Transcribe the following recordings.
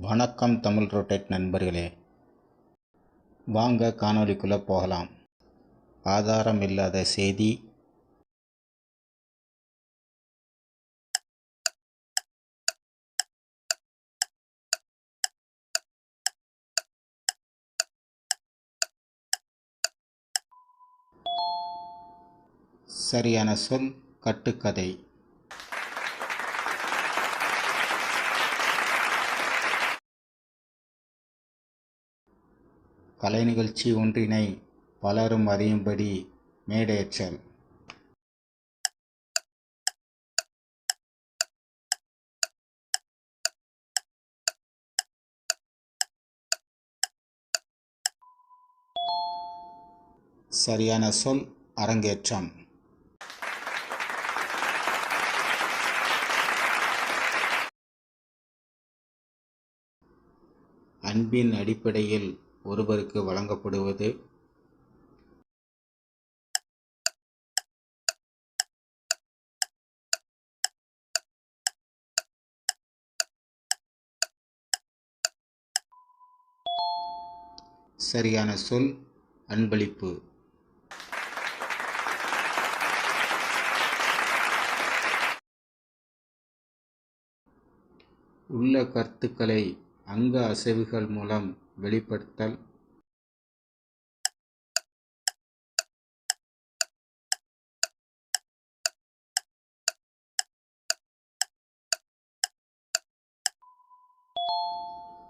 வணக்கம் தமிழ் ரொட்டேட் நண்பர்களே. வாங்க காணொளிக்குள்ளே போகலாம். ஆதாரம் இல்லாத செய்தி. சரியான சொல் கட்டுக்கதை. கலை நிகழ்ச்சி ஒன்றினை பலரும் அறியும்படி மேடையேற்றல். சரியான சொல் அரங்கேற்றம். அன்பின் அடிப்படையில் ஒருவருக்கு வழங்கப்படுவது? சரியான சொல் அன்பளிப்பு. உள்ள கருத்துக்களை அங்க அசைவுகள் மூலம் வெளிப்படுத்தல்.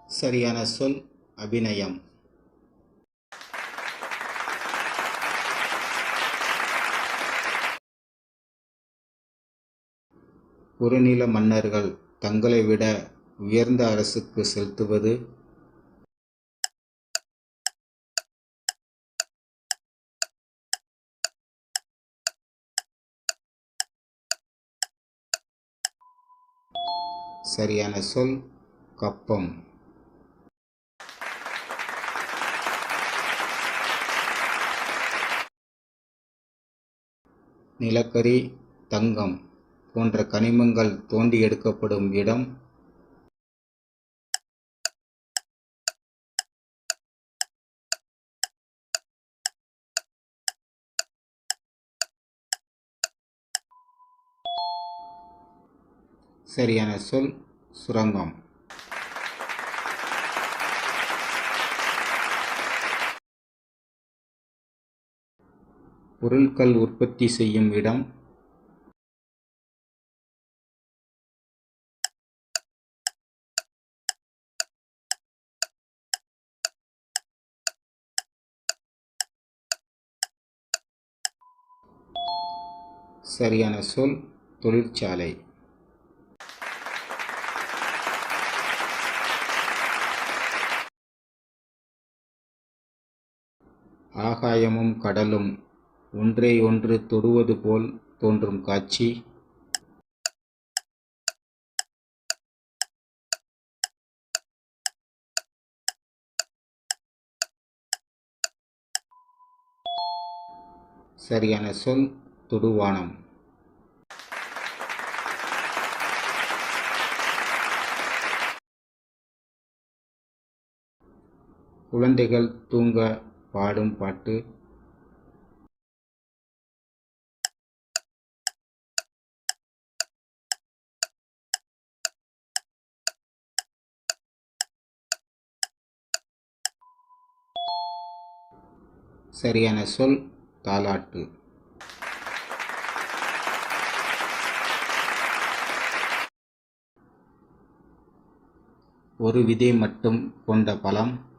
சரியான சொல் அபிநயம். புறநில மன்னர்கள் தங்களை விட உயர்ந்த அரசுக்கு செலுத்துவது? சரியான சொல் கப்பம். நிலக்கரி தங்கம் போன்ற கனிமங்கள் தோண்டி எடுக்கப்படும் இடம் சரியான சொல் சுரங்கம். பொருட்கள் உற்பத்தி செய்யும் இடம். சரியான சொல் தொழிற்சாலை. ஆகாயமும் கடலும் ஒன்றையொன்று தொடுவது போல் தோன்றும் காட்சி. சரியான சொல் தொடுவானம். குழந்தைகள் தூங்க பாடும் பாட்டு. சரியான சொல் தாலாட்டு. ஒரு விதை மட்டும் கொண்ட பழம்.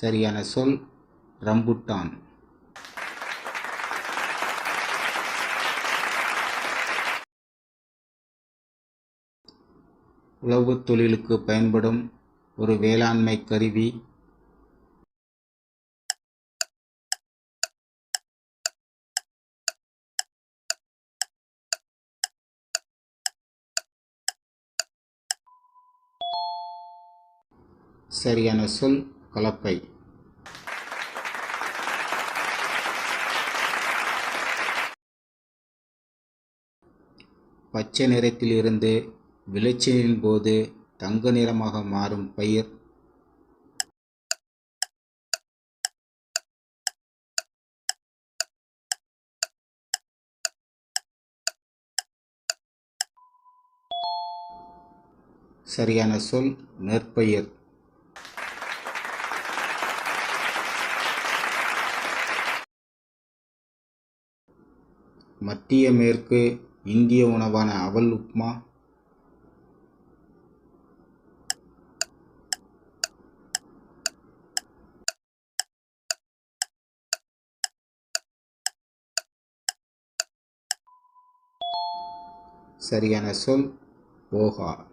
சரியான சொல் ரம்புட்டான். உழவுத் தொழிலுக்கு பயன்படும் ஒரு வேளாண்மை கருவி. சரியான சொல் கலப்பை. பச்சை நிறத்திலிருந்து விளைச்சலின் போது தங்க நிறமாக மாறும் பயிர். சரியான சொல் நெற்பயிர். மத்திய மேற்கு இந்திய உணவான அவல் உப்மா. சரியான சொல் போகா.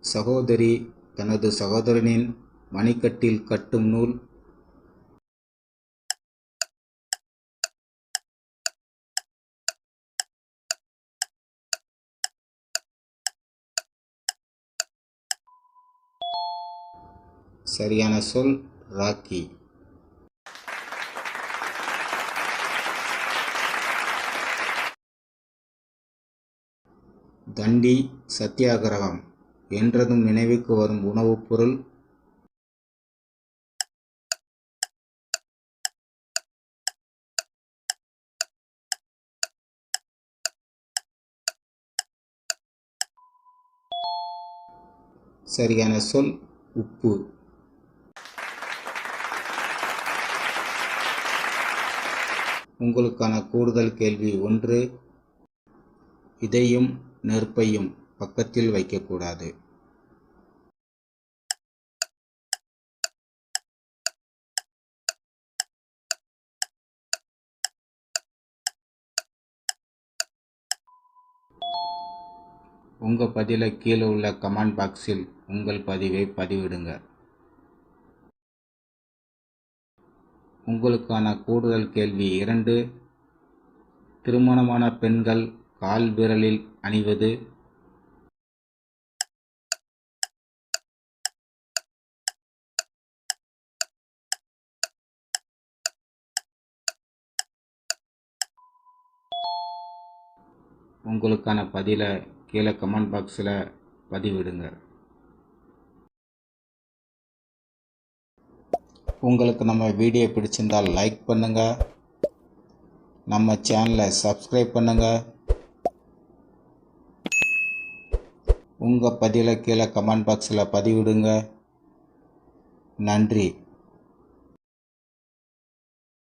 சகோதரி தனது சகோதரனின் மணிக்கட்டில் கட்டும் நூல். சரியான சொல் ராக்கி. தண்டி சத்தியாகிரகம் என்றதும் நினைவுக்கு வரும் உணவுப் பொருள் சரியான சொல் உப்பு. உங்களுக்கான கூடுதல் கேள்வி ஒன்று இதையும் நெருப்பையும் பக்கத்தில் வைக்கக்கூடாது. உங்கள் பதிலை கீழே உள்ள கமெண்ட் பாக்ஸில் உங்கள் பதிவை பதிவிடுங்க. உங்களுக்கான கூடுதல் கேள்வி இரண்டு. திருமணமான பெண்கள் கால் விரலில் அணிவது. உங்களுக்கான பதிலை கீழே கமெண்ட் பாக்ஸில் பதிவிடுங்க. உங்களுக்கு நம்ம வீடியோ பிடிச்சிருந்தால் லைக் பண்ணுங்கள் நம்ம சேனலை சப்ஸ்கிரைப் பண்ணுங்கள் உங்கள் பதிலை கீழே கமெண்ட் பாக்ஸில் பதிவிடுங்க. நன்றி.